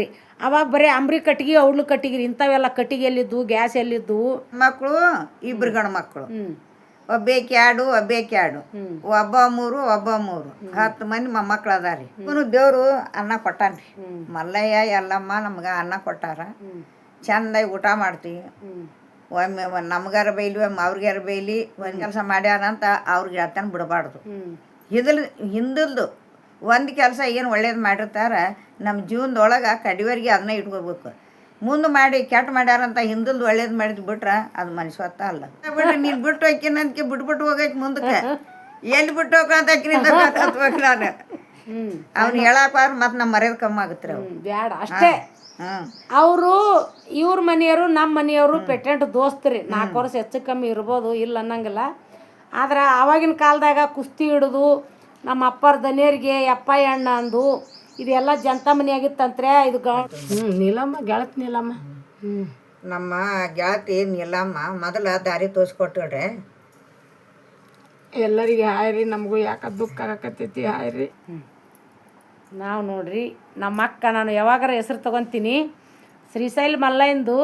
ರೀ ಅವಾಗ ಬರೀ ಅಂಬ್ರಿ ಕಟ್ಟಿಗೆ ಅವಳು ಕಟ್ಟಿಗೆ ರೀ ಇಂಥವೆಲ್ಲ ಕಟ್ಟಿಗೆ ಎಲ್ಲಿದ್ದು ಗ್ಯಾಸ್ ಎಲ್ಲಿದ್ದು? ಮಕ್ಕಳು ಇಬ್ರು ಗಂಡು ಮಕ್ಕಳು ಒಬ್ಬೇಕಿ ಎರಡು ಒಬ್ಬೇಕಿ ಒಬ್ಬ ಮೂರು ಒಬ್ಬ ಮೂರು. ಹತ್ತು ಮಂದಿ ಮೊಮ್ಮಕ್ಳು ಅದಾರಿ. ಇವನು ದೇವ್ರು ಅನ್ನ ಕೊಟ್ಟಾನ್ರಿ. ಮಲ್ಲಯ್ಯ ಎಲ್ಲಮ್ಮ ನಮ್ಗೆ ಅನ್ನ ಕೊಟ್ಟಾರ. ಚಂದಾಗಿ ಊಟ ಮಾಡ್ತೀವಿ. ಒಮ್ಮೆ ನಮ್ಗಾರ ಬೈಲಿ ಒಮ್ಮೆ ಅವ್ರಿಗಾರ ಬೈಲಿ ಒಂದು ಕೆಲಸ ಮಾಡ್ಯಾರ ಅಂತ ಅವ್ರಿಗೆ ಹೇಳ್ತಾನೆ ಬಿಡಬಾರ್ದು. ಹಿದಲ್ ಹಿಂದಲ್ದು ಒಂದು ಕೆಲಸ ಏನು ಒಳ್ಳೇದು ಮಾಡಿರ್ತಾರ ನಮ್ಮ ಜೀವನದೊಳಗೆ ಕಡಿವರಿಗೆ ಅದನ್ನ ಇಟ್ಕೋಬೇಕು. ಮುಂದೆ ಮಾಡಿ ಕೆಟ್ಟ ಮಾಡ್ಯಾರಂತ ಹಿಂದಲ್ದು ಒಳ್ಳೇದು ಮಾಡಿದ್ ಬಿಟ್ರೆ ಅದು ಮನುಷ್ಯತ್ವ ಅಲ್ಲ. ಬಿಟ್ರೆ ನೀನು ಬಿಟ್ಟು ಹೋಯ್ಕಿನಂತಕ್ಕೆ ಬಿಟ್ಬಿಟ್ಟು ಹೋಗೈತೆ ಮುಂದಕ್ಕೆ. ಎಲ್ಲಿ ಬಿಟ್ಟು ಹೋಗಂತ ನಾನು. ಹ್ಞೂ ಅವ್ನು ಹೇಳಕ್ವಾರ ಮತ್ತು ನಮ್ಮ ಮರ್ಯಾದೆ ಕಮ್ಮಿ ಆಗುತ್ತೆ ಬ್ಯಾಡ ಅಷ್ಟೇ. ಅವರು ಇವ್ರ ಮನೆಯವರು ನಮ್ಮ ಮನೆಯವರು ಪೆಟೆಂಟ್ ದೋಸ್ತ್ರಿ. ನಾಲ್ಕು ವರ್ಷ ಹೆಚ್ಚು ಕಮ್ಮಿ ಇರ್ಬೋದು ಇಲ್ಲ ಅನ್ನಂಗಿಲ್ಲ. ಆದ್ರೆ ಆವಾಗಿನ ಕಾಲದಾಗ ಕುಸ್ತಿ ಹಿಡಿದು ನಮ್ಮ ಅಪ್ಪರ ದನಿಯರಿಗೆ ಅಪ್ಪ ಅಣ್ಣ ಅಂದು ಇದೆಲ್ಲ ಜನತ ಮನೆಯಾಗಿತ್ತಂತ್ರೆ ಇದು ಗ ಹ್ಞೂ ನೀಲಮ್ಮ ಗೆಳತ್ ನೀಲಮ್ಮ. ಹ್ಞೂ ನಮ್ಮ ಗೆಳತಿ ನೀಲಮ್ಮ ಮೊದಲ ದಾರಿ ತೋರಿಸ್ಕೊಟ್ರಿ ಎಲ್ಲರಿಗೆ ಹಾಯ್ರಿ ನಮಗೂ ಯಾಕೆ ದುಃಖ ಆಗಕತ್ತೈತಿ ಹಾಯ್ರಿ ನಾವು ನೋಡ್ರಿ ನಮ್ಮ ಅಕ್ಕ ನಾನು ಯಾವಾಗಾರ ಹೆಸರು ತಗೊತೀನಿ. ಶ್ರೀಶೈಲ್ ಮಲ್ಲಯ್ಯಂದು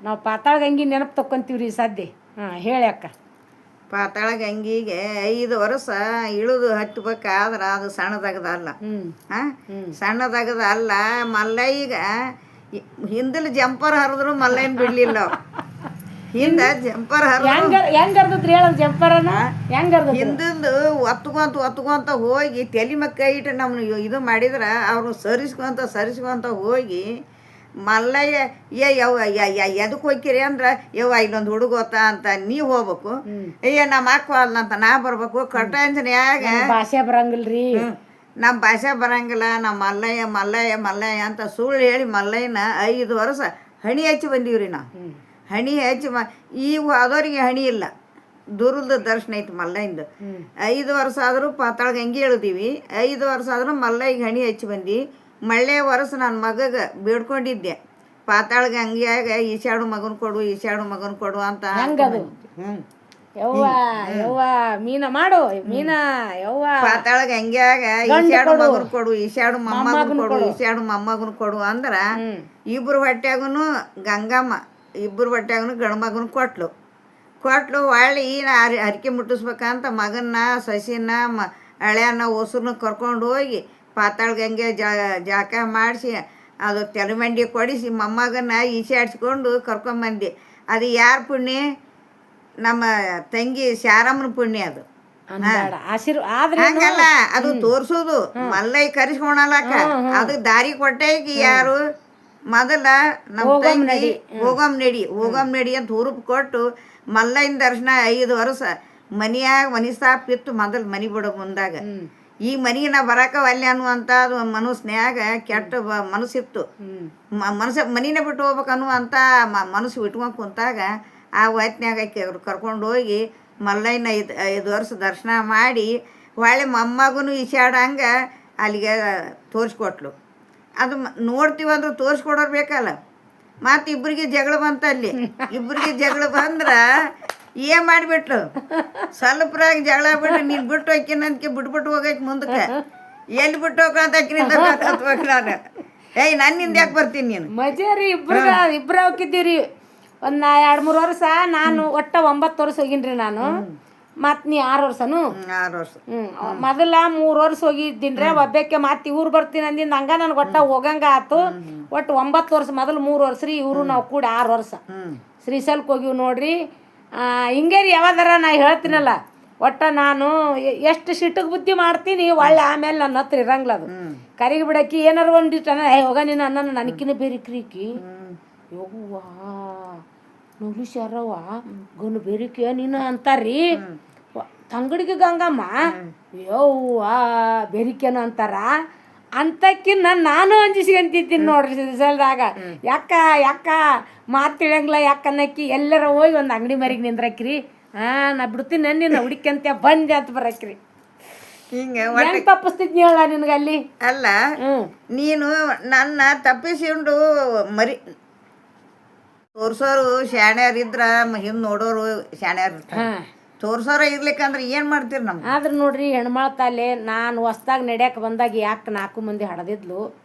ನಾವು ಪಾತಾಳ ಗಂಗಿ ನೆನಪು ತಕ್ಕೊಂತೀವಿ ರೀ ಸದ್ಯ. ಹಾಂ ಹೇಳಿ ಅಕ್ಕ. ಪಾತಾಳ ಗಂಗಿಗೆ ಐದು ವರ್ಷ ಇಳಿದು ಹತ್ತಬೇಕಾದ್ರೆ ಅದು ಸಣ್ಣದಾಗದಲ್ಲ? ಸಣ್ಣದಾಗದ ಅಲ್ಲ ಮಲ್ಲಯ್ಯಗ ಹಿಂದಲ್ ಜಂಪರ್ ಹರಿದ್ರು ಮಲ್ಲಯ್ಯನ ಬಿಡ್ಲಿಲ್ಲ. ಹಿಂದ ಜಂಪರ್ ಹಿಂದಿಂದ ಒತ್ಕೊಂತ ಒತ್ಕೊಂತ ಹೋಗಿ ತಲೆ ಮಕ್ಕ ಇಟ್ಟು ನಮ್ನ ಇದು ಮಾಡಿದ್ರ ಅವ್ರು ಸರಿಸ್ಕೊಂತ ಸರಿಸ್ಕೊಂತ ಹೋಗಿ ಮಲ್ಲಯ್ಯ ಏ ಯವ್ವ ಎದಕ್ಕೆ ಹೋಗ್ತೀರಿ ಅಂದ್ರೆ ಯವ್ವ ಇಲ್ಲೊಂದು ಹುಡುಗ ಹೋತ ಅಂತ ನೀ ಹೋಗ್ಬೇಕು. ಅಯ್ಯ ನಮ್ಮ ಅಕ್ಕ ಅಲ್ಲ ಅಂತ ನಾ ಬರ್ಬೇಕು. ಕಟ್ಟಂಜನ್ಯಾಗ ಭಾಷೆ ಬರಂಗಿಲ್ರಿ. ನಮ್ಮ ಭಾಷೆ ಬರಂಗಿಲ್ಲ ನಮ್ಮ ಮಲ್ಲಯ್ಯ ಮಲ್ಲಯ್ಯ ಮಲ್ಲಯ್ಯ ಅಂತ ಸುಳ್ಳು ಹೇಳಿ ಮಲ್ಲಯ್ಯನ ಐದು ವರ್ಷ ಹಣಿ ಹಚ್ಚಿ ಬಂದೀವ್ರಿ ನಾವು ಹಣಿ ಹಚ್ಚಿ ಮ ಈಗ ಹಣಿ ಇಲ್ಲ. ದುರ್ದ ದರ್ಶನ ಐತಿ ಮಲ್ಲಯ್ಯಂದು. ಐದು ವರ್ಷ ಆದರೂ ಪಾತಾಳ ಗಂಗೆ ಇಳಿದೀವಿ ಐದು ವರ್ಷ ಆದರೂ ಮಲ್ಲಯ್ಯಗೆ ಹಣಿ ಹಚ್ಚಿ ಬಂದು. ಮಳ್ಳೆ ಹೊರಸು ನನ್ನ ಮಗಗೆ ಬೇಡ್ಕೊಂಡಿದ್ದೆ. ಪಾತಾಳ ಗಂಗಿಯಾಗ ಈಶಾಡು ಮಗನ್ ಕೊಡು ಈಶಾಡು ಮಗನ್ ಕೊಡು ಅಂತ ಹೆಂಗದು? ಹ್ಞೂ ಯವ್ವ ಯವ್ವ ಮೀನ ಮಾಡು ಮೀನ ಯವ್ವ. ಪಾತಾಳ ಗಂಗ್ಯಾಗ ಈಶಾಡು ಮಗನ್ ಕೊಡು ಈಶಾಡು ಮೊಮ್ಮಗನ್ ಕೊಡು ಈಶಾಡು ಮೊಮ್ಮಗನ್ ಕೊಡು ಅಂದ್ರ ಇಬ್ರು ಹೊಟ್ಯಾಗುನು ಗಂಗಮ್ಮ ಇಬ್ರು ಹೊಟ್ಯಾಗನು ಗಂಡು ಮಗನ್ ಕೊಟ್ಲು. ಕೊಟ್ಲು ಹೊಳ್ಳಿ ನಾ ಹರಿ ಹರಿಕೆ ಮುಟ್ಟಿಸ್ಬೇಕಂತ ಮಗನ್ನ ಸಸಿನ ಮ ಹಳೆಯನ್ನ ಹೊಸರನ್ನ ಕರ್ಕೊಂಡು ಹೋಗಿ ಪಾತಾಳ ಗಂಗೆ ಜಾ ಜಾಕ ಮಾಡಿಸಿ ಅದು ತೆಲುಮಂಡಿ ಕೊಡಿಸಿ ಮೊಮ್ಮಗನ ಈಸಾಡ್ಸ್ಕೊಂಡು ಕರ್ಕೊಂಬಂದು. ಅದು ಯಾರ ಪುಣ್ಯ? ನಮ್ಮ ತಂಗಿ ಶಾರಮ್ಮನ ಪುಣ್ಯ ಅದು. ಹಂಗಲ್ಲ ಅದು ತೋರಿಸೋದು. ಮಲ್ಲೈ ಕರಿಸ್ಕೊಳಲಕ್ಕ ಅದು ದಾರಿ ಕೊಟ್ಟೈಕಿ ಯಾರು? ಮೊದಲ ನಮ್ಮ ತಂಗಿ ಹೋಗಮ್ ನಡಿ. ಹೋಗಮ್ ನಡಿ ಅಂತ ಹುರುಪ್ ಕೊಟ್ಟು ಮಲ್ಲೈನ ದರ್ಶನ ಐದು ವರ್ಷ ಮನಿಯಾಗ ಮನಿ ಸಾಪ್ ಇತ್ತು ಮೊದಲು ಮನಿ ಬಿಡೋ ಮುಂದಾಗ. ಈ ಮನಿಗೆ ನಾ ಬರಾಕ ಒಲ್ಲೆ ಅನ್ನುವಂಥ ಅದು ಮನಸ್ನ್ಯಾಗ ಕೆಟ್ಟ ಮನಸ್ಸಿತ್ತು. ಮನಸ್ಸ ಮನಿನ ಬಿಟ್ಟು ಹೋಗ್ಬೇಕು ಅನ್ನುವಂಥ ಮ- ಮನಸ್ಸು ಇಟ್ಕೊಂಡು ಕುಂತಾಗ ಆ ಹೊತ್ನ್ಯಾಗ ಕರ್ಕೊಂಡು ಹೋಗಿ ಮಲ್ಲಯ್ಯನ ಐದು ಐದು ವರ್ಷ ದರ್ಶನ ಮಾಡಿ ಹೊಳ್ಳಿ ಮೊಮ್ಮಗೂ ಈಶಾಡಂಗ ಅಲ್ಲಿಗೆ ತೋರಿಸ್ಕೊಟ್ಲು. ಅದು ನೋಡ್ತೀವಂದ್ರೆ ತೋರಿಸ್ಕೊಡೋರು ಬೇಕಲ್ಲ. ಮತ್ತು ಇಬ್ಬರಿಗೆ ಜಗಳ ಬಂತಲ್ಲಿ ಇಬ್ಬರಿಗೆ ಜಗಳ ಬಂದ್ರ ಏನ್ ಮಾಡಿಬಿಟ್ಲು? ಸ್ವಲ್ಪರಾಗಿ ಜಗಳ ಬಿಟ್ಟು ನೀನು ಬಿಟ್ಟು ಹೋಗ್ಕಿನಂತಕ್ಕೆ ಬಿಟ್ಬಿಟ್ಟು ಹೋಗಕ್ ಮುಂದಕ್ಕೆ. ಎಲ್ಲಿ ಬಿಟ್ಟು ಹೋಗಂತ ನಾನು. ಏಯ್ ನನ್ನಿಂದ ಯಾಕೆ ಬರ್ತೀನಿ ನೀನು? ಮಜಾ ರೀ ಇಬ್ರು ಇಬ್ರ ಹೋಗಿದ್ದೀರಿ. ಒಂದು ಎರಡು ಮೂರು ವರ್ಷ ನಾನು ಒಟ್ಟ ಒಂಬತ್ತು ವರ್ಷ ಹೋಗಿನ್ರಿ ನಾನು. ಮತ್ ನೀ ಆರು ವರ್ಷನು. ಆರು ವರ್ಷ. ಹ್ಞೂ ಮೊದಲ ಮೂರು ವರ್ಷ ಹೋಗಿದ್ದೀನ್ರಿ ಒಬ್ಬಕ್ಕೆ ಮತ್ತೆ ಇವ್ರು ಬರ್ತೀನಿ ಅಂದಿಂದ ಹಂಗ ನನ್ ಒಟ್ಟ ಹೋಗಂಗ ಆತು. ಒಟ್ಟು ಒಂಬತ್ತು ವರ್ಷ ಮೊದಲು ಮೂರು ವರ್ಷ ರೀ ಇವರು ನಾವು ಕೂಡ ಆರು ವರ್ಷ. ಶ್ರೀಶೈಲಕ್ಕೆ ಹೋಗಿವಿ ನೋಡ್ರಿ. ಹಿಂಗೆ ರೀ ಯಾವ್ದಾರ ನಾ ಹೇಳ್ತೀನಲ್ಲ ಒಟ್ಟ ನಾನು ಎಷ್ಟು ಸಿಟ್ಟಿಗೆ ಬುದ್ಧಿ ಮಾಡ್ತೀನಿ ಒಳ್ಳೆ ಆಮೇಲೆ ನನ್ನ ಹತ್ರ ಇರಂಗಿಲ್ಲ ಅದು. ಕರಿಗೆ ಬಿಡಕ್ಕಿ ಏನಾರು ಒಂದಿಟ್ಟು ಅನ್ನ ಏ ಹೋಗ ನೀನು ಅನ್ನ ನನಕಿನ ಬೇರೆ ಕ್ರೀಕಿ ಯವ್ವಾ ನುಲಿಸ್ಯಾರವ್ವ ಗನು ಬೇರಿಕೆ ನೀನು ಅಂತಾರ್ರಿ. ತಂಗಡಿಗೆ ಗಂಗಮ್ಮ ಯವ್ವಾ ಬೇರಿಕೆನ ಅಂತಾರ. ಅಂತಕ್ಕಿನ್ನ ನಾನು ಅಂಜಿಸ್ಕೊಂತಿದ್ದೀನಿ ನೋಡ್ರಿ ಸಿಸಲ್ದಾಗ ಯಾಕ ಯಾಕ ಮಾತು ತಿಳಿಯಂಗಿಲ್ಲ ಯಾಕ ಅನ್ನಕ್ಕಿ? ಎಲ್ಲರ ಹೋಗಿ ಒಂದು ಅಂಗಡಿ ಮರಿಗೆ ನಿಂದ್ರಕ್ರಿ. ಹಾಂ ನಾ ಬಿಡ್ತೀನಿ ನಿನ್ನ ಹುಡುಕಂತ ಬಂದೆ ಅಂತ ಬರಕ್ರಿ. ಹಿಂಗೆ ಹೆಂಗ್ ತಪ್ಪಿಸ್ತಿದ್ನಿ ಹೇಳ ನಿನಗೆ ಅಲ್ಲಿ ಅಲ್ಲ ನೀನು ನನ್ನ ತಪ್ಪಿಸಿಕೊಂಡು ಮರಿ ತೋರ್ಸೋರು ಶಾಣ್ಯಾರಿದ್ರ ಹಿಂದೆ ನೋಡೋರು ಶಾಣ್ಯಾರ ತೋರ್ಸೋರ ಇರ್ಲಿಕ್ಕಂದ್ರೆ ಏನು ಮಾಡ್ತೀರಿ ನಮ್ಗೆ? ಆದ್ರೆ ನೋಡ್ರಿ ಹೆಣ್ಮಳ ತಾಲೆ ನಾನು ಹೊಸ್ದಾಗ ನಡ್ಯಾಕ ಬಂದಾಗ ಯಾಕೆ ನಾಲ್ಕು ಮಂದಿ ಹಡದಿದ್ಲು?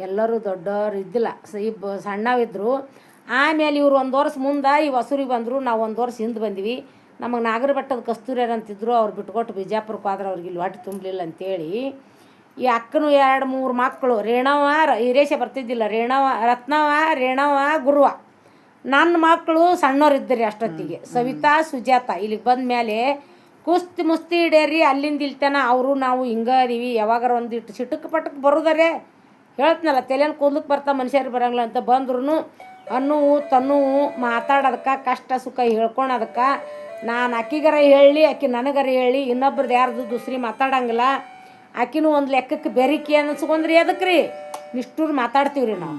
ಎಲ್ಲರೂ ದೊಡ್ಡವ್ರು ಇದ್ದಿಲ್ಲ. ಇಬ್ಬ ಸಣ್ಣವಿದ್ರು. ಆಮೇಲೆ ಇವ್ರು ಒಂದು ವರ್ಷ ಮುಂದೆ ಈ ಹೊಸೂರಿಗೆ ಬಂದರು. ನಾವು ಒಂದು ವರ್ಷ ಹಿಂದೆ ಬಂದ್ವಿ. ನಮಗೆ ನಾಗರ ಬೆಟ್ಟದ ಅಂತಿದ್ರು. ಅವ್ರು ಬಿಟ್ಕೊಟ್ಟು ಬಿಜಾಪುರಕ್ಕೆ ಹೋದ್ರೆ ಅವ್ರಿಗೆ ಇಲ್ಲಿ ಹೊಟ್ಟೆ ತುಂಬಲಿಲ್ಲ ಅಂತೇಳಿ. ಈ ಅಕ್ಕನು ಎರಡು ಮೂರು ಮಕ್ಕಳು ರೇಣವ, ರ- ಬರ್ತಿದ್ದಿಲ್ಲ. ರೇಣವ, ರತ್ನವ, ರೇಣವ, ಗುರುವ. ನನ್ನ ಮಕ್ಕಳು ಸಣ್ಣವ್ರಿದ್ದರಿ ಅಷ್ಟೊತ್ತಿಗೆ. ಸವಿತಾ, ಸುಜಾತ, ಇಲ್ಲಿಗೆ ಬಂದ ಮೇಲೆ ಕುಸ್ತಿ ಮುಸ್ತಿ ಹಿಡ್ಯಾರಿ, ಅಲ್ಲಿಂದ ಇಲ್ತನ ಅವರು ನಾವು ಹಿಂಗೆ ಅದೀವಿ, ಯಾವಾಗಾರ ಒಂದಿಟ್ಟು ಸಿಟಕ್ ಪಟಕ್ ಬರೋದರೆ ಹೇಳ್ತನಲ್ಲ ತಲೆಯಲ್ಲಿ ಕೂದ್ಲಕ್ಕೆ ಬರ್ತಾ ಮನುಷ್ಯರು ಬರಂಗಿಲ್ಲ ಅಂತ ಬಂದ್ರು ಅನ್ನು ತನ್ನು ಮಾತಾಡೋದಕ್ಕೆ, ಕಷ್ಟ ಸುಖ ಹೇಳ್ಕೊಳೋದಕ್ಕೆ, ನಾನು ಅಕ್ಕಿಗರ ಹೇಳಿ ಆಕಿ ನನಗರ ಹೇಳಿ ಇನ್ನೊಬ್ರದ್ದು ಯಾರ್ದು ದುಸ್ರಿ ಮಾತಾಡಂಗಿಲ್ಲ ಆಕಿನೂ ಒಂದು ಲೆಕ್ಕಕ್ಕೆ ಬೆರಿಕೆ ಅನ್ನಿಸ್ಕೊಂಡ್ರಿ ಅದಕ್ಕೆ ರೀ ನಿಷ್ಠೂರು ಮಾತಾಡ್ತೀವಿ ರೀ ನಾವು.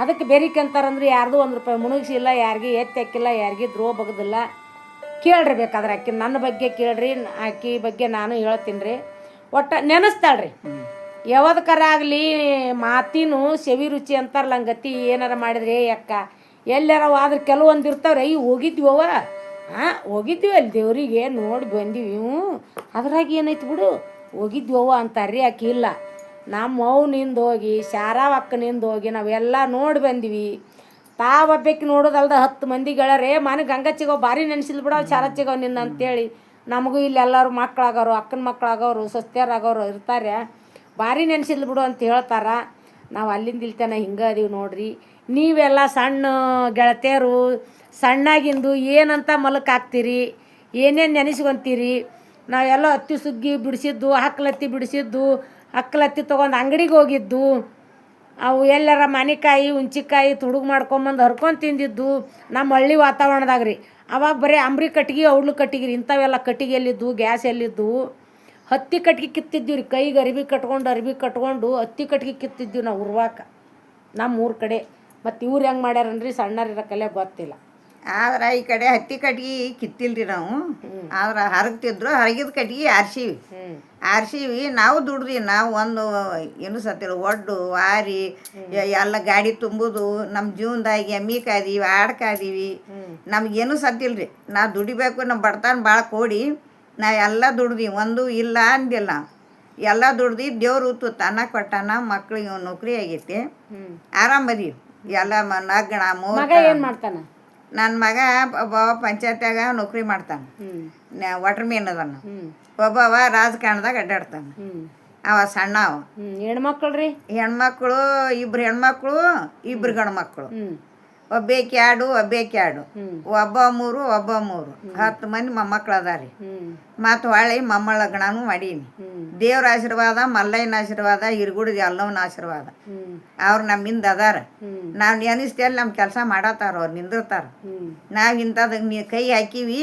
ಅದಕ್ಕೆ ಬೆರಿಕೆ ಅಂತಾರಂದ್ರೆ ಯಾರ್ದು ಒಂದು ರೂಪಾಯಿ ಮುಣಗಿಸಿಲ್ಲ, ಯಾರಿಗೆ ಎತ್ತಿ ಹಾಕಿಲ್ಲ, ಯಾರಿಗೆ ದ್ರೋಹ ಬಗ್ದಿಲ್ಲ. ಕೇಳ್ರಿ ಬೇಕಾದ್ರೆ ಆಕಿ ನನ್ನ ಬಗ್ಗೆ ಕೇಳ್ರಿ ಆಕಿ ಬಗ್ಗೆ ನಾನು ಹೇಳ್ತೀನಿ ರೀ ಒಟ್ಟು ನೆನೆಸ್ತಾಳ್ರಿ. ಯಾವ್ದಕ್ಕಾರ ಆಗಲಿ ಮಾತಿನೂ ಸೆವಿ ರುಚಿ ಅಂತಾರಲ್ಲ ಹಂಗತಿ ಏನಾರ ಮಾಡಿದ್ರೆ ಅಕ್ಕ? ಎಲ್ಲಾರ ಆದ್ರೆ ಕೆಲವೊಂದು ಇರ್ತಾವ್ರಿ. ಅಯ್ಯ ಹೋಗಿದ್ವವ ಹಾಂ ಹೋಗಿದ್ವಿ ಅಲ್ಲಿ ದೇವರಿಗೆ, ನೋಡಿ ಬಂದೀವಿ. ಹ್ಞೂ ಅದ್ರಾಗ ಏನೈತಿ ಬಿಡು? ಹೋಗಿದ್ವವ ಅಂತಾರ್ರಿ ಆಕೆ ಇಲ್ಲ. ನಮ್ಮ ಅವ್ನಿಂದ ಹೋಗಿ ಶಾರಾವ್ ಅಕ್ಕನಿಂದ ಹೋಗಿ ನಾವೆಲ್ಲ ನೋಡಿ ಬಂದ್ವಿ. ತಾವೊಬ್ಬಕ್ಕೆ ನೋಡೋದಲ್ದ ಹತ್ತು ಮಂದಿ ಗೆಳರೇ ಮನೆ ಗಂಗಾ ಚಿಗೋ ಭಾರಿ ನೆನ್ಸಿಲ್ ಬಿಡೋ ಶಾರ ಚಿಗವ್ ನಿನ್ನ ಅಂತೇಳಿ. ನಮಗೂ ಇಲ್ಲಿ ಎಲ್ಲರೂ ಮಕ್ಕಳಾಗೋರು ಅಕ್ಕನ ಮಕ್ಕಳಾಗೋರು ಸೊಸ್ತಿಯರಾಗೋರು ಇರ್ತಾರೆ. ಭಾರಿ ನೆನ್ಸಿಲ್ ಬಿಡು ಅಂತ ಹೇಳ್ತಾರೆ. ನಾವು ಅಲ್ಲಿಂದ ಇಲ್ತನ ಹಿಂಗೆ ಅದೀವಿ ನೋಡ್ರಿ. ನೀವೆಲ್ಲ ಸಣ್ಣ ಗೆಳತಿಯರು, ಸಣ್ಣಾಗಿಂದು ಏನಂತ ಮಲಕಾಕ್ತೀರಿ ಏನೇನು ನೆನೆಸ್ಕೊಂತೀರಿ? ನಾವೆಲ್ಲ ಹತ್ತಿ ಸುಗ್ಗಿ ಬಿಡಿಸಿದ್ದು ಹಕ್ಕಲತ್ತಿ ಬಿಡಿಸಿದ್ದು ಹಕ್ಕಲತ್ತಿ ತೊಗೊಂಡು ಅಂಗಡಿಗೆ ಹೋಗಿದ್ದು. ಅವು ಎಲ್ಲರ ಮನೆಕಾಯಿ ಹುಂಚಿಕಾಯಿ ತುಡುಗು ಮಾಡ್ಕೊಂಬಂದು ಹರ್ಕೊಂಡು ತಿಂದಿದ್ದು. ನಮ್ಮ ಹಳ್ಳಿ ವಾತಾವರಣದಾಗ ರೀ. ಅವಾಗ ಬರೀ ಅಂಬ್ರಿ ಕಟ್ಟಿಗೆ, ಅವಳು ಕಟ್ಟಿಗೆ ರೀ. ಇಂಥವೆಲ್ಲ ಕಟ್ಟಿಗೆ ಎಲ್ಲಿದ್ದು, ಗ್ಯಾಸ್ ಎಲ್ಲಿದ್ದು? ಹತ್ತಿ ಕಟ್ಟಿಗೆ ಕಿತ್ತಿದ್ದೀವಿ ರೀ. ಕೈಗೆ ಅರಿವಿ ಕಟ್ಕೊಂಡು ಅರಿವಿ ಕಟ್ಕೊಂಡು ಹತ್ತಿ ಕಟ್ಟಿಗೆ ಕಿತ್ತಿದ್ದೀವಿ ನಾವು ಉರ್ವಾಕ. ನಮ್ಮ ಊರ ಕಡೆ. ಮತ್ತು ಇವ್ರು ಹೆಂಗೆ ಮಾಡ್ಯಾರನ್ರಿ? ಸಣ್ಣರಿರೋ ಕಲೆ ಗೊತ್ತಿಲ್ಲ. ಆದ್ರೆ ಈ ಕಡೆ ಹತ್ತಿ ಕಟ್ಗಿ ಕಿತ್ತಿಲ್ರಿ ನಾವು. ಆದ್ರೆ ಹರಗ್ತಿದ್ರು ಹರಗಿದ ಕಟ್ಗೆ ಆರ್ಸಿವಿ. ಆರ್ಸೀವಿ ನಾವು ದುಡ್ರಿ ನಾವು ಒಂದು ಏನು ಸತ್ತಿಲ್ಲ ಒಡ್ಡು ವಾರಿ ಎಲ್ಲ ಗಾಡಿ ತುಂಬುದು ನಮ್ಮ ಜೀವನದಾಗ ಎಮ್ಮಿ ಕಾದೀವಿ ಆಡ್ ಕಾದೀವಿ. ನಮ್ಗೇನು ಸತ್ತಿಲ್ರಿ. ನಾವು ದುಡಿಬೇಕು ನಮ್ಮ ಬಡತನ ಭಾಳ ಕೊಡಿ ನಾ ಎಲ್ಲ ದುಡ್ದೀವಿ ಒಂದು ಇಲ್ಲ ಅಂದಿಲ್ಲ. ಎಲ್ಲ ದುಡ್ದು ದೇವ್ರ ಉತ್ತು ತನ್ನ ಕೊಟ್ಟಾನ ಮಕ್ಳಿಗೆ ನೌಕರಿ ಆಗೈತಿ. ಹ್ಞೂ ಆರಾಮದೀವಿ ಎಲ್ಲ ನಗ್ಣ ಮಗ ಏನು ಮಾಡ್ತಾನೆ? ನನ್ನ ಮಗ ಒಬ್ಬ ಪಂಚಾಯತ್ಯಾಗ ನೌಕರಿ ಮಾಡ್ತಾನೆ. ವಾಟರ್ ಮೀನ್ ಅದನ್ನ ಒಬ್ಬವ ರಾಜಕಾರಣದಾಗ ಅಡ್ಡಾಡ್ತಾನೆ. ಅವ ಸಣ್ಣ ಅವ. ಹೆಣ್ಮಕ್ಳು ರೀ? ಹೆಣ್ಮಕ್ಳು ಇಬ್ರು ಹೆಣ್ಮಕ್ಳು ಇಬ್ರು ಗಂಡು ಮಕ್ಕಳು ಒಬ್ಬೇಕಿ ಎರಡು ಒಬ್ಬೇಕಿ ಎರಡು ಒಬ್ಬ ಮೂರು ಒಬ್ಬ ಮೂರು. ಹತ್ತು ಮಂದಿ ಮೊಮ್ಮಕ್ಳು ಅದಾರಿ. ಮತ್ತು ಹೊಳ್ಳಿ ಮೊಮ್ಮಳ ಲಗ್ನನೂ ಮಾಡೀನಿ. ದೇವ್ರ ಆಶೀರ್ವಾದ ಮಲ್ಲಯ್ಯನ ಆಶೀರ್ವಾದ ಹಿರುಗುಡಿದ ಎಲ್ಲವನ ಆಶೀರ್ವಾದ. ಅವ್ರು ನಮ್ಮಿಂದ ಅದಾರ. ನಾವು ನೆನೆಸ್ತೇಳಿ ನಮ್ಮ ಕೆಲಸ ಮಾಡತ್ತಾರ ಅವ್ರು ನಿಂದಿರ್ತಾರ. ನಾವು ಇಂಥದ್ ಕೈ ಹಾಕಿವಿ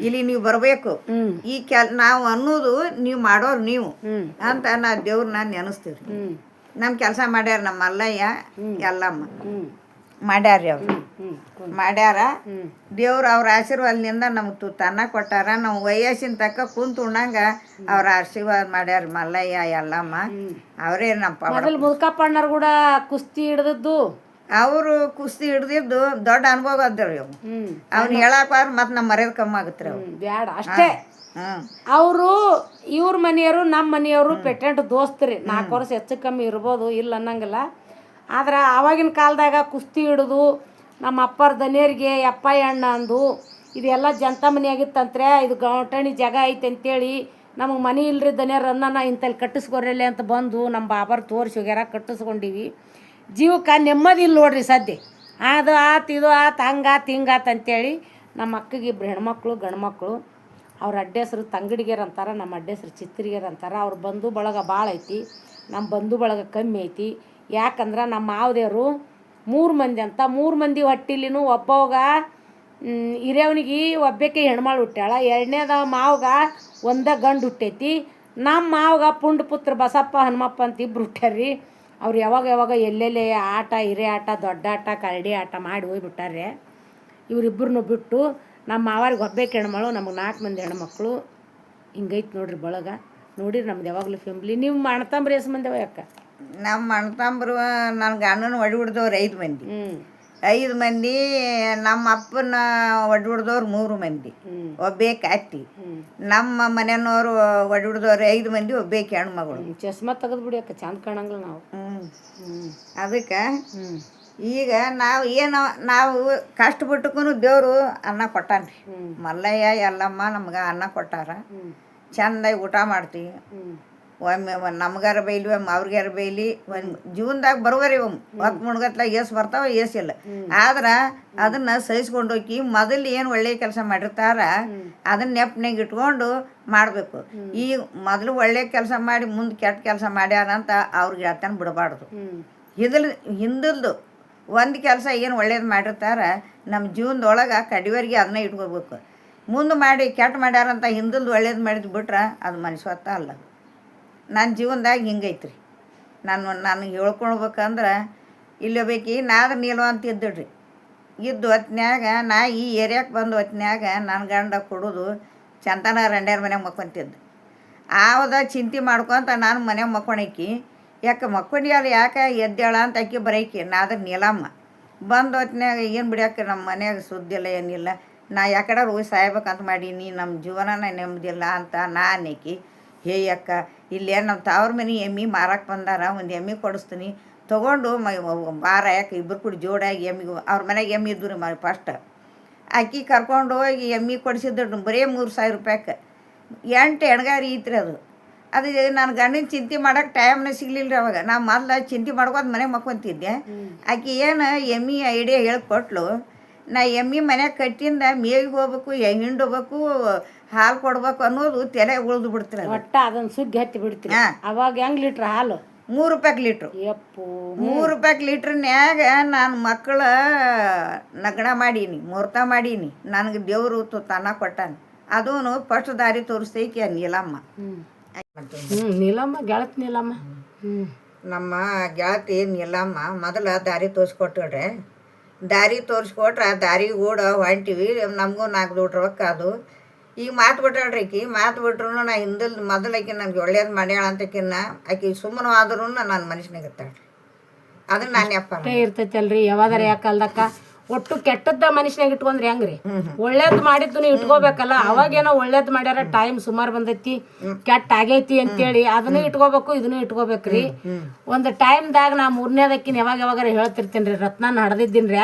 ಇಲ್ಲಿ ನೀವು ಬರಬೇಕು. ಈ ಕೆಲ್ ನಾವು ಅನ್ನೋದು ನೀವು ಮಾಡೋರು ನೀವು. ಅಂತ ನಾ ದೇವ್ರನ್ನ ನೆನೆಸ್ತೀವಿ ನಮ್ಮ ಕೆಲಸ ಮಾಡ್ಯಾರ ನಮ್ಮ ಮಲ್ಲಯ್ಯ ಎಲ್ಲಮ್ಮ ಹ್ಞೂ ಮಾಡ್ಯಾರ್ರಿ ಅವ್ರು. ಮಾಡ್ಯಾರ. ದೇವ್ರು ಅವ್ರ ಆಶೀರ್ವಾದದಿಂದ ನಮ್ಗೆ ತುತ್ತನ್ನ ಕೊಟ್ಟಾರ. ನಾವು ವಯಸ್ಸಿನ ತಕ್ಕ ಕುಂತು ಉಣ್ಣಂಗ ಅವ್ರ ಆಶೀರ್ವಾದ ಮಾಡ್ಯಾರ ಮಲ್ಲಯ್ಯ ಎಲ್ಲಮ್ಮ ಅವರೇ ನಮ್ಮ ಮುದುಕಪ್ಪಣ್ಣರು ಕೂಡ ಕುಸ್ತಿ ಹಿಡ್ದದ್ದು. ಅವರು ಕುಸ್ತಿ ಹಿಡ್ದಿದ್ದು ದೊಡ್ಡ ಅನುಭವ ಅದ್ರಿ ಅವು ಹ್ಞೂ ಅವ್ನು ಹೇಳಕ್ಕೆ ಮತ್ತೆ ನಮ್ಮ ಮರ್ಯಾದ ಕಮ್ಮಿ ಆಗುತ್ತೆ ಅವು ಬ್ಯಾಡ. ಅಷ್ಟೇ. ಅವರು ಇವ್ರ ಮನೆಯವರು ನಮ್ಮ ಮನೆಯವರು ಪೆಟೆಂಟ್ ದೋಸ್ತ್ರಿ. ನಾಲ್ಕು ವರ್ಷ ಹೆಚ್ಚು ಕಮ್ಮಿ ಇರ್ಬೋದು ಇಲ್ಲ ಅನ್ನಂಗಿಲ್ಲ. ಆದ್ರೆ ಆವಾಗಿನ ಕಾಲದಾಗ ಕುಸ್ತಿ ಹಿಡಿದು ನಮ್ಮ ಅಪ್ಪರ ದನಿಯರಿಗೆ ಎಪ್ಪಾಯಿ ಅಣ್ಣ ಅಂದು, ಇದೆಲ್ಲ ಜಂತ ಮನೆ ಆಗಿತ್ತಂತ್ರೆ ಇದು ಗೌಟಣಿ ಜಾಗ ಐತೆ ಅಂತೇಳಿ, ನಮಗೆ ಮನೆ ಇಲ್ರಿ ದನಿಯರ್ ಅನ್ನನ ಇಂತಲ್ಲಿ ಕಟ್ಟಿಸ್ಕೊರಲ್ಲ ಅಂತ ಬಂದು ನಮ್ಮ ಬಾಬರ್ ತೋರಿಸಿ ಹೋಗ್ಯಾರ, ಕಟ್ಟಿಸ್ಕೊಂಡಿವಿ. ಜೀವಕ್ಕೆ ನೆಮ್ಮದಿ ಇಲ್ಲ ನೋಡ್ರಿ ಸದ್ಯ. ಅದು ಆತು, ಇದು ಆತು ಹಂಗಾತು ಹಿಂಗಾತು ಅಂತೇಳಿ ನಮ್ಮ ಅಕ್ಕಗೆ ಇಬ್ಬರು ಹೆಣ್ಮಕ್ಳು, ಗಂಡ್ಮಕ್ಳು, ಅವ್ರ ಅಡ್ಡೆಸರು ತಂಗಡಿಗೆರ್ ಅಂತಾರೆ, ನಮ್ಮ ಅಡ್ಡೆಸರು ಹೆಸ್ರು ಚಿತ್ತರಿಗೆರ್ ಅಂತಾರೆ. ಅವ್ರ ಬಂಧು ಬಳಗ ಭಾಳ ಐತಿ ನಮ್ಮ ಬಂಧು ಬಳಗ ಕಮ್ಮಿ ಐತಿ. ಯಾಕಂದ್ರೆ ನಮ್ಮ ಮಾವದೇವರು ಮೂರು ಮಂದಿ ಅಂತ, ಮೂರು ಮಂದಿ ಹೊಟ್ಟಿಲಿನೂ ಒಬ್ಬವಾಗ ಹಿರಿಯವನಿಗೆ ಒಬ್ಬಕ್ಕೆ ಹೆಣ್ಮಾಳು ಹುಟ್ಟ್ಯಾಳ. ಎರಡನೇದ ಮಾವಗ ಒಂದ ಗಂಡು ಹುಟ್ಟೈತಿ. ನಮ್ಮ ಮಾವಗ ಪುಂಡ ಪುತ್ರ ಬಸಪ್ಪ, ಹನುಮಪ್ಪ ಅಂತ ಇಬ್ರು ಹುಟ್ಟ್ಯಾರ್ರಿ. ಅವ್ರು ಯಾವಾಗ ಯಾವಾಗ ಎಲ್ಲೆಲ್ಲಿ ಆಟ, ಹಿರೇ ಆಟ, ದೊಡ್ಡ ಆಟ, ಕರಡಿ ಆಟ ಮಾಡಿ ಹೋಗ್ಬಿಟ್ಟಾರೆ ಇವರಿಬ್ಬರನ್ನು ಬಿಟ್ಟು ನಮ್ಮ ಮಾವರಿಗೆ ಒಬ್ಬಕ್ಕೆ ಹೆಣ್ಮಳು, ನಮಗೆ ನಾಲ್ಕು ಮಂದಿ ಹೆಣ್ಮಕ್ಳು. ಹಿಂಗೈತೆ ನೋಡ್ರಿ ಬಳಗ. ನೋಡಿರಿ ನಮ್ದು ಯಾವಾಗಲೂ ಫ್ಯಾಮ್ಲಿ ನೀವು ಮಾಡ್ತಂಬ್ರಿ ಎಸ್ ಮಂದಿ ಯಾಕ? ನಮ್ಮ ಅಣ್ಣ ತಂಬರು ನನ್ನ ಗಂಡನ ಒಡಿ ಹೊಡೆದವ್ರು ಐದು ಮಂದಿ. ಐದು ಮಂದಿ ನಮ್ಮ ಅಪ್ಪನ ಒಡಿ ಹೊಡೆದವ್ರು ಮೂರು ಮಂದಿ. ಒಬ್ಬೇ ಒಬ್ಬೇಕೆ ಅತ್ತಿ ನಮ್ಮ ಮನೆಯವರು ಒಡಿ ಹೊಡೆದವ್ರು ಐದು ಮಂದಿ ಒಬ್ಬೇ ಹೆಣ್ಮಗಳು. ಚಸ್ಮಾ ತೆಗೆದು ಬಿಡಿ ಅಕ್ಕ ಚಂದ ಕಾಣಂಗಿಲ್ಲ ನಾವು. ಅದಕ್ಕೆ ಈಗ ನಾವು ಏನು ನಾವು ಕಷ್ಟಪಟ್ಟಕ್ಕೂ ದೇವರು ಅನ್ನ ಕೊಟ್ಟಾನ್ರಿ. ಮಲ್ಲಯ್ಯ ಎಲ್ಲಮ್ಮ ನಮ್ಗೆ ಅನ್ನ ಕೊಟ್ಟಾರ. ಚೆಂದಾಗಿ ಊಟ ಮಾಡ್ತೀವಿ ಒಮ್ಮೆ ಒಂದು ನಮ್ಗಾರ ಬೈಲಿ ಒಮ್ಮೆ ಅವ್ರಿಗಾರ ಬೈಲಿ ಒಂದು ಜೀವನದಾಗ ಬರುವರಿ ಒಮ್ಮೆ. ಹೊತ್ತು ಮುಣ್ಗತ್ಲ ಏಸ್ ಬರ್ತಾವ ಏಸ್ ಇಲ್ಲ. ಆದ್ರೆ ಅದನ್ನ ಸಹಿಸ್ಕೊಂಡು ಹೋಗಿ ಮೊದಲು ಏನು ಒಳ್ಳೆ ಕೆಲಸ ಮಾಡಿರ್ತಾರ ಅದನ್ನ ನೆಪ್ನಾಗ ಇಟ್ಕೊಂಡು ಮಾಡಬೇಕು. ಈ ಮೊದಲು ಒಳ್ಳೆ ಕೆಲಸ ಮಾಡಿ ಮುಂದೆ ಕೆಟ್ಟ ಕೆಲಸ ಮಾಡ್ಯಾರಂತ ಅವ್ರಿಗೆ ಹೇಳ್ತಾನೆ ಬಿಡಬಾರ್ದು. ಹಿಂದಲ್ ಹಿಂದಲ್ದು ಒಂದು ಕೆಲಸ ಏನು ಒಳ್ಳೇದು ಮಾಡಿರ್ತಾರ ನಮ್ಮ ಜೀವನದೊಳಗೆ ಕಡಿವರಿಗೆ ಅದನ್ನ ಇಟ್ಕೋಬೇಕು. ಮುಂದೆ ಮಾಡಿ ಕೆಟ್ಟ ಮಾಡ್ಯಾರಂತ ಹಿಂದಲ್ದು ಒಳ್ಳೇದು ಮಾಡಿದ್ ಬಿಟ್ರೆ ಅದು ಮನುಷ್ಯತ್ವ ಅಲ್ಲ. ನನ್ನ ಜೀವನದಾಗ ರೀ ನಾನು ನನಗೆ ಹೇಳ್ಕೊಳ್ಬೇಕಂದ್ರೆ, ಇಲ್ಲಿ ಬೇಕಿ ನಾದ್ರ ನೀಲೋ ಅಂತ ಇದ್ದಿಡ್ರಿ. ಇದ್ದು ಹೊತ್ನ್ಯಾಗ, ನಾ ಈ ಏರಿಯಾಕ್ಕೆ ಬಂದು ಹೊತ್ನ್ಯಾಗ ನನ್ನ ಗಂಡ ಕೊಡೋದು ಚಂತನ ರಂಡ್ಯಾರ ಮನ್ಯಾಗ ಮಕ್ಕೊಂತಿದ್ದು ಆವದ ಚಿಂತೆ ಮಾಡ್ಕೊಂತ ನಾನು ಮನೆಗೆ ಮಕ್ಕೊಳಕಿ ಯಾಕೆ ಮಕ್ಕೊಂಡಿಯಲ್ಲ ಯಾಕೆ ಎದ್ದೇಳ ಅಂತ ಅಕ್ಕಿ ಬರೈಕಿ ನಾದ್ರ ನೀಲಮ್ಮ ಬಂದು ಹೊತ್ನ್ಯಾಗ ಏನು ಬಿಡ್ಯಾಕೆ, ನಮ್ಮ ಮನ್ಯಾಗ ಸುದ್ದಿಲ್ಲ ಏನಿಲ್ಲ. ನಾ ಯಾಕಡೆ ಹೋಗಿ ಸಾಯ್ಬೇಕಂತ ಮಾಡೀನಿ, ನಮ್ಮ ಜೀವನನ ನೆಮ್ಮದಿಲ್ಲ ಅಂತ ನಾ ಅಕ್ಕಿ ಹೇ ಅಕ್ಕ ಇಲ್ಲೇ ನಮ್ಮ ತಾವ್ರ ಮನೆ ಎಮ್ಮೆ ಮಾರಕ್ಕೆ ಬಂದಾರ ಒಂದು ಎಮ್ಮೆ ಕೊಡಿಸ್ತೀನಿ. ತೊಗೊಂಡು ಮ ಬಾರ ಯಾಕೆ ಇಬ್ಬರು ಕೂಡ ಜೋಡಾಗಿ ಎಮ್ಮಿಗೆ ಅವ್ರ ಮನೆಗೆ ಎಮ್ಮೆ ಇದ್ದು ರೀ ಮ ಫಸ್ಟ್. ಅಕ್ಕಿ ಕರ್ಕೊಂಡು ಹೋಗಿ ಎಮ್ಮೆ ಕೊಡಿಸಿದ್ದು ಬರೀ ಮೂರು ಸಾವಿರ ರೂಪಾಯ್ಕೆ. ಎಂಟು ಎಣ್ಗಾರಿ ಐತ್ರಿ ಅದು. ಅದು ನಾನು ಗಂಡನ ಚಿಂತೆ ಮಾಡೋಕೆ ಟೈಮ್ನ ಸಿಗ್ಲಿಲ್ಲ ರೀ ಅವಾಗ. ನಾ ಮೊದ್ಲು ಚಿಂತೆ ಮಾಡ್ಕೊಂಡು ಮನೆ ಮಕ್ಕೊಂತಿದ್ದೆ. ಆಕೆ ಏನು ಎಮ್ಮಿ ಐಡಿಯಾ ಹೇಳ್ಕೊಟ್ಲು ನಾ ಎಮ್ಮಿ ಮನ್ಯಾಗ ಕಟ್ಟಿಂದ ಮೇವಿಗೆ ಹೋಗ್ಬೇಕು ಹಿಂಡಬೇಕು ಹಾಲು ಕೊಡ್ಬೇಕು ಅನ್ನೋದು ತಲೆ ಉಳಿದು ಬಿಡ್ತೀರ ಒಟ್ಟ ಅದನ್ನ ಸುಗ್ಗಿ ಹತ್ತಿ ಬಿಡ್ತೀರಿ. ಹಾ. ಅವಾಗ ಹೆಂಗ್ ಲೀಟ್ರ್ ಹಾಲು? ಮೂರು ರೂಪಾಯಿ ಲೀಟ್ರು. ಯಪ್ಪು. ಮೂರು ರೂಪಾಯಿ ಲೀಟ್ರ್ನ್ಯಾಗ ನಾನು ಮಕ್ಕಳ ನಗ್ನ ಮಾಡೀನಿ ಮುಹೂರ್ತ ಮಾಡೀನಿ. ನನಗೆ ದೇವರು ತಾನ ಕೊಟ್ಟಾನೆ. ಅದೂನು ಫಸ್ಟ್ ದಾರಿ ತೋರಿಸ್ತೈಕಿ ಆ ನೀಲಮ್ಮ. ಹ್ಮ್. ಹ್ಮ್ ನೀಲಮ್ಮ ಗೆಳತ್ ನೀಲಮ್ಮ. ಹ್ಮ್. ನಮ್ಮ ಗೆಳತಿ ನೀಲಮ್ಮ ಮೊದಲ ದಾರಿ ತೋರಿಸ್ಕೊಟ್ರೆ ದಾರಿ ತೋರಿಸ್ಕೊಟ್ರೆ ಆ ದಾರಿ ಕೂಡ ಹೊಂಟಿವಿ. ನಮಗೂ ನಾಲ್ಕು ದುಡ್ಡು ರೊಕ್ಕ ಅದು. ಈಗ ಮಾತು ಬಿಟ್ಟಾಳ್ರಿ ಆಕಿ. ಮಾತು ಬಿಟ್ರು ನಾ ಹಿಂದಲ್ ಮೊದಲು ಆಕಿ ನನಗೆ ಒಳ್ಳೇದು ಮಾಡ್ಯಾಳ ಅಂತಕಿನ್ನ ಆಕಿ ಸುಮ್ಮನೆ ಆದ್ರೂ ನನ್ನ ಮನುಷ್ಯನಿಗೆ ಇರ್ತಾಳ್ರಿ. ಅದನ್ನ ನಾನು ಯಪ್ಪ ಇರ್ತೈತಲ್ರಿ. ಯಾವಾಗಾರ ಯಾಕಲ್ದಕ್ಕ ಒಟ್ಟು ಕೆಟ್ಟದ್ದ ಮನುಷ್ಯನಾಗ ಇಟ್ಕೊಂಡ್ರಿ ಹೆಂಗ್ರಿ? ಒಳ್ಳೇದ್ ಮಾಡಿದ್ದು ನೀವು ಇಟ್ಕೋಬೇಕಲ್ಲ. ಅವಾಗೇನೋ ಒಳ್ಳೇದ್ ಮಾಡ್ಯಾರ ಟೈಮ್ ಸುಮಾರು ಬಂದೈತಿ. ಕೆಟ್ಟ ಆಗೈತಿ ಅಂತೇಳಿ ಅದನ್ನು ಇಟ್ಕೋಬೇಕು ಇದನ್ನು ಇಟ್ಕೋಬೇಕ್ರಿ. ಒಂದು ಟೈಮ್ದಾಗ ನಾ ಮೂರನೇದಕ್ಕಿನ ಯಾವಾಗ ಯಾವಾಗಾರ ಹೇಳ್ತಿರ್ತೀನಿ ರೀ ರತ್ನಾನ ಹಡ್ದಿದ್ದೀನಿ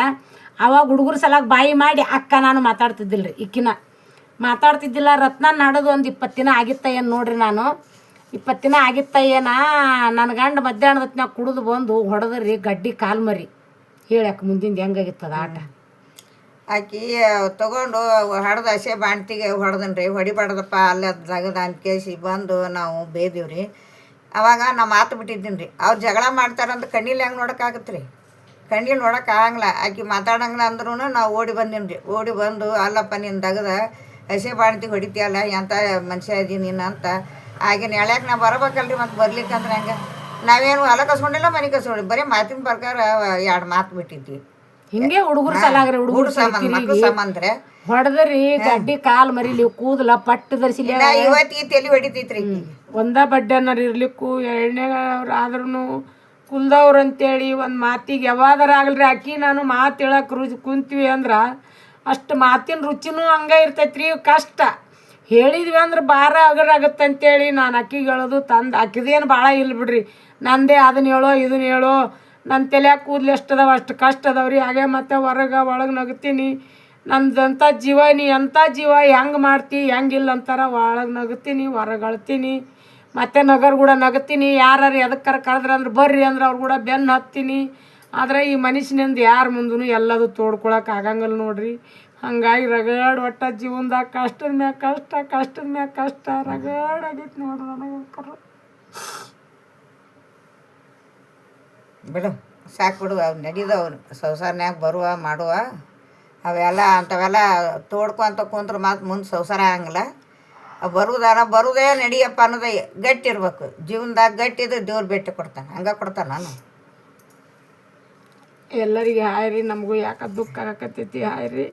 ಅವಾಗ ಹುಡುಗರು ಸಲಾಗ ಬಾಯಿ ಮಾಡಿ ಅಕ್ಕ ನಾನು ಮಾತಾಡ್ತಿದ್ದಿಲ್ರಿ ಇಕ್ಕಿನ. ಮಾತಾಡ್ತಿದ್ದಿಲ್ಲ. ರತ್ನ ನಾಡೋದು ಒಂದು ಇಪ್ಪತ್ತು ದಿನ ಆಗಿತ್ತ ಏನು ನೋಡ್ರಿ ನಾನು. ಇಪ್ಪತ್ತು ದಿನ ಆಗಿತ್ತ ಏನ ನನ್ನ ಗಂಡ ಮಧ್ಯಾಹ್ನದ ಹೊತ್ತಿನಾಗ ಕುಡಿದು ಬಂದು ಹೊಡೆದ್ರಿ ಗಡ್ಡಿ ಕಾಲು ಮರಿ. ಹೇಳಕ್ಕೆ ಮುಂದಿಂದ ಹೆಂಗಾಗಿತ್ತದ ಆಟ? ಆಕಿ, ತಗೊಂಡು ಹಡ್ದು ಹಸೆ ಬಾಣ್ತಿಗೆ ಹೊಡೆದನ್ರಿ. ಹೊಡಿಬಾರ್ದಪ್ಪ, ಅಲ್ಲೇ ಜಗದ ಅಂತ ಕೇಸಿ ಬಂದು ನಾವು ಬೇದಿವ್ರಿ. ಅವಾಗ ನಾ ಮಾತು ಬಿಟ್ಟಿದ್ದೀನಿ ರೀ ಅವ್ರು ಜಗಳ ಮಾಡ್ತಾರಂತ ಕಣ್ಣೀಲಿ ಹೆಂಗೆ ನೋಡೋಕ್ಕಾಗತ್ತೆ ರೀ ಕಣ್ಣಿಲ್ ನೋಡೋಕೆ ಆಗಂಗಿಲ್ಲ. ಆಕಿ ಮಾತಾಡಂಗಿಲ್ಲ ಅಂದ್ರೂ ನಾವು ಓಡಿ ಬಂದೀನಿ ರೀ ಓಡಿ ಬಂದು ಅಲ್ಲಪ್ಪ ನೀನು ದಗದ ಹಸೆ ಬಾಣ್ತಿಗೆ ಹೊಡಿತೀಯಲ್ಲ ಎಂಥ ಮನುಷ್ಯ ಇದೀನಿ ನೀನು ಅಂತ. ಆಗಿನ ಎಳ್ಯಾಕೆ ನಾ ಬರಬೇಕಲ್ರಿ ಮತ್ತೆ ಬರ್ಲಿಕ್ಕೆ ಅಂದ್ರೆ ಹಂಗೆ? ನಾವೇನು ಹೊಲ ಕಸ್ಕೊಂಡಿಲ್ಲ ಮನೆ ಕಸ್ಕೊಂಡಿ ಬರೀ ಮಾತಿನ ಪ್ರಕಾರ ಎರಡು ಮಾತು ಬಿಟ್ಟಿದ್ವಿ. ಹಿಂಗೆ ಹುಡುಗರು ಸಲಾಗ್ರಿ ಹುಡುಗರು ಸಂಬಂಧ್ರೆ ಹೊಡೆದ್ರಿ ಗಡ್ಡಿ ಕಾಲು ಮರಿಲಿ ಕೂದಲ ಪಟ್ಟು ಧರಿಸಿಲಿ ಇವತ್ತಿಗೆ ತಲೆ ಹೊಡಿತೈತ್ರಿ ಒಂದ ಬಡ್ಡೆನಾರ ಇರ್ಲಿಕ್ಕೂ ಎರಡನೇ ಆದ್ರೂ ಕುಲ್ದವ್ರು ಅಂತೇಳಿ ಒಂದು ಮಾತಿಗೆ ಯಾವಾಗಾರ ಆಗಲ್ರಿ ಅಕ್ಕಿ ನಾನು ಮಾತು ಹೇಳಕ್ಕೆ ರುಜಿ ಕುಂತೀವಿ ಅಂದ್ರೆ ಅಷ್ಟು ಮಾತಿನ ರುಚಿನೂ ಹಂಗೆ ಇರ್ತೈತ್ರಿ, ಕಷ್ಟ. ಹೇಳಿದ್ವಿ ಅಂದ್ರೆ ಭಾರ ಆಗರಾಗತ್ತೆ ಅಂತೇಳಿ ನಾನು ಅಕ್ಕಿಗೆ ಹೇಳೋದು, ತಂದು ಅಕ್ಕಿದೇನು ಭಾಳ ಇಲ್ಲ ಬಿಡ್ರಿ. ನಂದೇ ಅದನ್ನ ಹೇಳೋ ಇದನ್ನ ಹೇಳೋ. ನನ್ನ ತಲೆಯಾಗ ಕೂದಲು ಎಷ್ಟು ಅದಾವೆ, ಅಷ್ಟು ಕಷ್ಟ ಅದಾವ್ರಿ ಹಾಗೆ ಮತ್ತೆ ಹೊರಗೆ ಒಳಗೆ ನಗುತ್ತೀನಿ ನಂದಂಥ ಜೀವ, ನೀ ಎಂಥ ಜೀವ, ಹೆಂಗೆ ಮಾಡ್ತಿ ಹೆಂಗಿಲ್ಲ ಅಂತಾರ ಒಳಗೆ ನಗುತ್ತೀನಿ ಹೊರಗೆ ಅಳ್ತೀನಿ. ಮತ್ತೆ ನಗರ್ ಕೂಡ ನಗುತ್ತೀನಿ ಯಾರು ಎದಕ್ಕಾರ ಕರೆದ್ರೆ ಅಂದ್ರೆ ಬರ್ರಿ ಅಂದ್ರೆ ಅವ್ರು ಕೂಡ ಬೆನ್ನು ಹತ್ತೀನಿ. ಆದರೆ ಈ ಮನುಷ್ಯನಿಂದ ಯಾರ ಮುಂದೂ ಎಲ್ಲದು ತೋಡ್ಕೊಳಕ್ಕೆ ಆಗಂಗಿಲ್ಲ ನೋಡ್ರಿ. ಹಂಗಾಗಿ ರಗಡ್ ಒಟ್ಟ ಜೀವನದಾಗ ಕಷ್ಟದ ಮ್ಯಾಗ ಕಷ್ಟ, ಕಷ್ಟದ ಮ್ಯಾಗ ಕಷ್ಟ, ರಗಡ್ ಆಗೈತೆ ನೋಡ್ರಿ ನನಗೆ ಬಿಡು, ಸಾಕು ಬಿಡು, ಅವು ನಡೀದವು ಸಂಸಾರನ್ಯಾಗ ಬರುವ, ಮಾಡುವ. ಅವೆಲ್ಲ ಅಂಥವೆಲ್ಲ ತೋಡ್ಕೊಂತ ಕುಂತ್ರ ಮಾತು ಮುಂದೆ ಸಂಸಾರ ಆಗಂಗಿಲ್ಲ. ಅವು ಬರುದಾರ ಬರುದೇ ನಡಿಯಪ್ಪ ಅನ್ನೋದೇ ಗಟ್ಟಿ ಇರ್ಬೇಕು ಜೀವನದಾಗ ಗಟ್ಟಿದ್ರೆ ದೇವ್ರು ಭೇಟಿ ಕೊಡ್ತಾನೆ, ಹಂಗೆ ಕೊಡ್ತಾನೆ ನಾನು ಎಲ್ಲರಿಗೆ ಹಾಯ್ರಿ ನಮಗೂ ಯಾಕೆ ದುಃಖ ಆಗಕತ್ತೈತಿ ಹಾಯ್ರಿ.